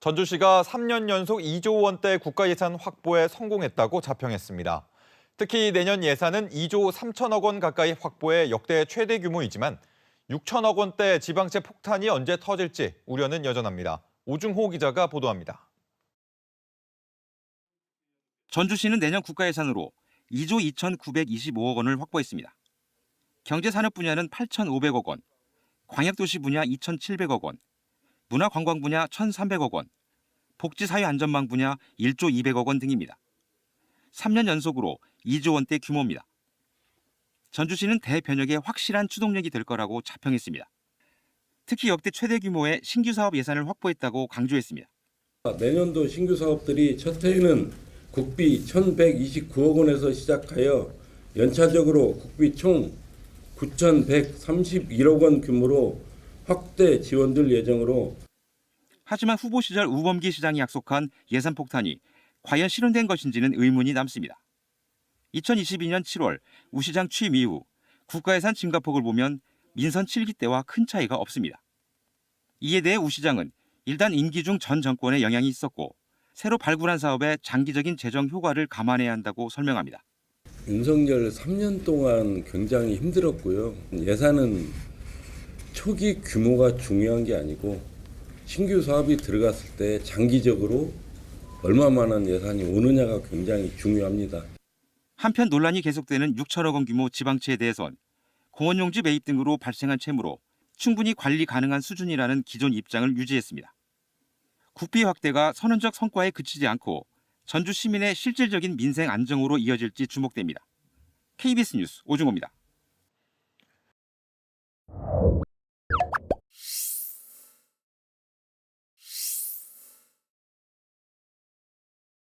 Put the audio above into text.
전주시가 3년 연속 2조 원대 국가 예산 확보에 성공했다고 자평했습니다. 특히 내년 예산은 2조 3천억 원 가까이 확보해 역대 최대 규모이지만 6천억 원대 지방채 폭탄이 언제 터질지 우려는 여전합니다. 오중호 기자가 보도합니다. 전주시는 내년 국가 예산으로 2조 2,925억 원을 확보했습니다. 경제산업 분야는 8,500억 원, 광역도시 분야 2,700억 원, 문화관광 분야 1,300억 원, 복지사회안전망 분야 1조 200억 원 등입니다. 3년 연속으로 2조 원대 규모입니다. 전주시는 대변혁의 확실한 추동력이 될 거라고 자평했습니다. 특히 역대 최대 규모의 신규 사업 예산을 확보했다고 강조했습니다. 내년도 신규 사업들이 첫 해에는 국비 1,129억 원에서 시작하여 연차적으로 국비 총 9,131억 원 규모로 확대 지원될 예정으로 하지만 후보 시절 우범기 시장이 약속한 예산 폭탄이 과연 실현된 것인지는 의문이 남습니다. 2022년 7월 우 시장 취임 이후 국가예산 증가폭을 보면 민선 7기 때와 큰 차이가 없습니다. 이에 대해 우 시장은 일단 임기 중 전 정권의 영향이 있었고 새로 발굴한 사업의 장기적인 재정 효과를 감안해야 한다고 설명합니다. 윤석열 3년 동안 굉장히 힘들었고요. 예산은 초기 규모가 중요한 게 아니고 신규 사업이 들어갔을 때 장기적으로 얼마만한 예산이 오느냐가 굉장히 중요합니다. 한편 논란이 계속되는 6천억 원 규모 지방채에 대해선 공원용지 매입 등으로 발생한 채무로 충분히 관리 가능한 수준이라는 기존 입장을 유지했습니다. 국비 확대가 선언적 성과에 그치지 않고 전주 시민의 실질적인 민생 안정으로 이어질지 주목됩니다. KBS 뉴스 오중호입니다.